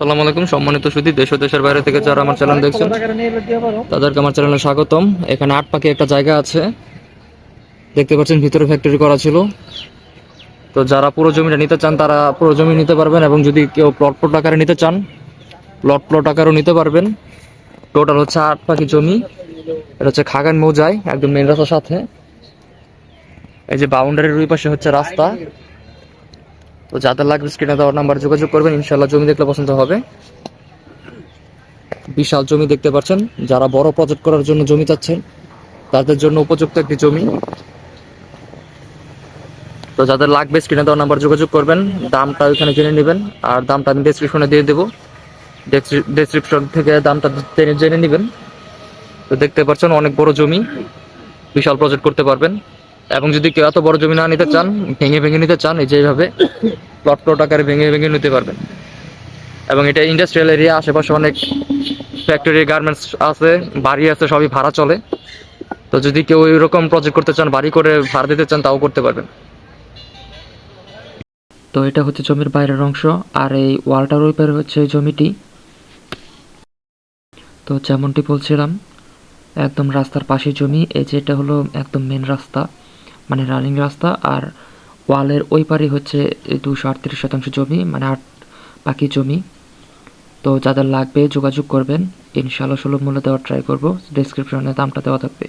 সালাম আলাইকুম, সম্মানিত সুদী দেশ দেশের বাইরে থেকে যারা আমার চ্যানেল দেখছেন, তাদেরকে আমার চ্যানেলে স্বাগতম। এখানে আট পাখি একটা জায়গা আছে। দেখতে পাচ্ছেন, ভিতরে ফ্যাক্টরি করা ছিল। তো যারা পুরো জমিটা নিতে চান, তারা পুরো জমি নিতে পারবেন এবং যদি কেউ প্লট প্লট আকারে নিতে চান প্লট প্লট আকারেও নিতে পারবেন। টোটাল হচ্ছে আট পাখি জমি। এটা হচ্ছে খাগান মৌজায়, একদম মেন রাস্তার সাথে। এই যে বাউন্ডারির ওই পাশে হচ্ছে রাস্তা। তো যাদের লাগবে স্ক্রিনে দেওয়ার নাম্বার যোগাযোগ করবেন ইনশাল্লাহ জমি দেখলে পছন্দ হবে। বিশাল জমি দেখতে পাচ্ছেন, যারা বড় প্রজেক্ট করার জন্য জমি চাচ্ছেন, তাদের জন্য উপযুক্ত একটি জমি। তো যাদের লাগবে স্ক্রিনে দেওয়ার নাম্বার যোগাযোগ করবেন, দামটা ওইখানে জেনে নেবেন, আর দামটা আমি ডেসক্রিপশনে দিয়ে দেবো। ডেসক্রিপশন থেকে দামটা জেনে নেবেন। তো দেখতে পাচ্ছেন অনেক বড় জমি, বিশাল প্রজেক্ট করতে পারবেন। এবং যদি কেউ এত বড় জমি না নিতে চান, ভেঙে ভেঙে নিতে চান, এই যে এইভাবে। প্লট প্লট আকারে ভেঙে ভেঙে নিতে পারবেন। এবং এটা ইন্ডাস্ট্রিয়াল এরিয়া আশেপাশে অনেক ফ্যাক্টরি গার্মেন্টস আছে, বাড়ি আছে, সবই ভাড়া চলে। তো যদি কেউ এরকম প্রজেক্ট করতে চান, বাড়ি করে ভাড়া দিতে চান, তাও করতে পারবেন। তো এটা হচ্ছে জমির বাইরের অংশ, আর এই ওয়ালটার ওই পারে হচ্ছে জমিটি। তো যেমনটি বলছিলাম, একদম রাস্তার পাশে জমি, এই যে এটা হলো একদম মেন রাস্তা মানে রানিং রাস্তা, আর ওয়ালের ওই পারে হচ্ছে দুশো আটত্রিশ শতাংশ জমি মানে আট বাকি জমি। তো যাদের লাগবে যোগাযোগ করবেন ইনশাল্লাহ সুলভ মূল্য দেওয়ার ট্রাই করব। ডিসক্রিপশনে দামটা দেওয়া থাকবে।